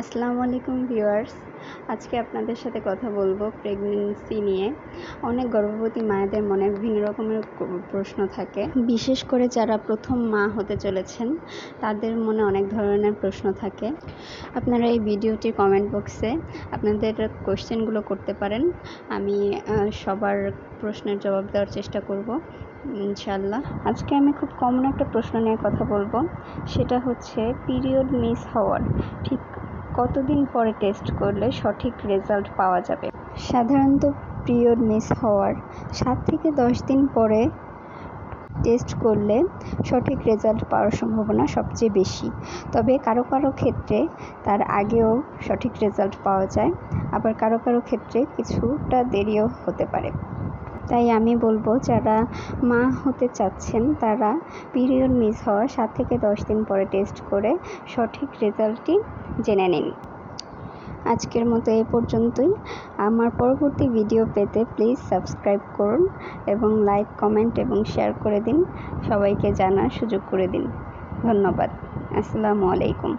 আসসালামু আলাইকুম ভিউয়ার্স। আজকে আপনাদের সাথে কথা বলব প্রেগনেন্সি নিয়ে। অনেক গর্ভবতী মায়েদের মনে বিভিন্ন রকমের প্রশ্ন থাকে। বিশেষ করে যারা প্রথম মা হতে চলেছেন, তাদের মনে অনেক ধরনের প্রশ্ন থাকে। আপনারা এই ভিডিওটির কমেন্ট বক্সে আপনাদের কোশ্চেনগুলো করতে পারেন। আমি সবার প্রশ্নের জবাব দেওয়ার চেষ্টা করব ইনশাল্লাহ আজকে আমি খুব কমন একটা প্রশ্ন নিয়ে কথা বলব। সেটা হচ্ছে, পিরিয়ড মিস হওয়ার ঠিক কতদিন পরে টেস্ট করলে সঠিক রেজাল্ট পাওয়া যাবে? সাধারণত পিরিয়ড মিস হওয়ার সাত থেকে দশ দিন পরে টেস্ট করলে সঠিক রেজাল্ট পাওয়ার সম্ভাবনা সবচেয়ে বেশি। তবে কারও কারও ক্ষেত্রে তার আগেও সঠিক রেজাল্ট পাওয়া যায়, আবার কারও কারও ক্ষেত্রে কিছুটা দেরিও হতে পারে। তাই আমি বলব, যারা মা হতে চাচ্ছেন, তারা পিরিয়ড মিস হওয়ার সাত থেকে দশ দিন পরে টেস্ট করে সঠিক রেজাল্টটি জেনে নিন। আজকের মতো এ পর্যন্তই। আমার পরবর্তী ভিডিও পেতে প্লিজ সাবস্ক্রাইব করুন এবং লাইক কমেন্ট এবং শেয়ার করে দিন। সবাইকে জানার সুযোগ করে দিন। ধন্যবাদ। আসসালামু আলাইকুম।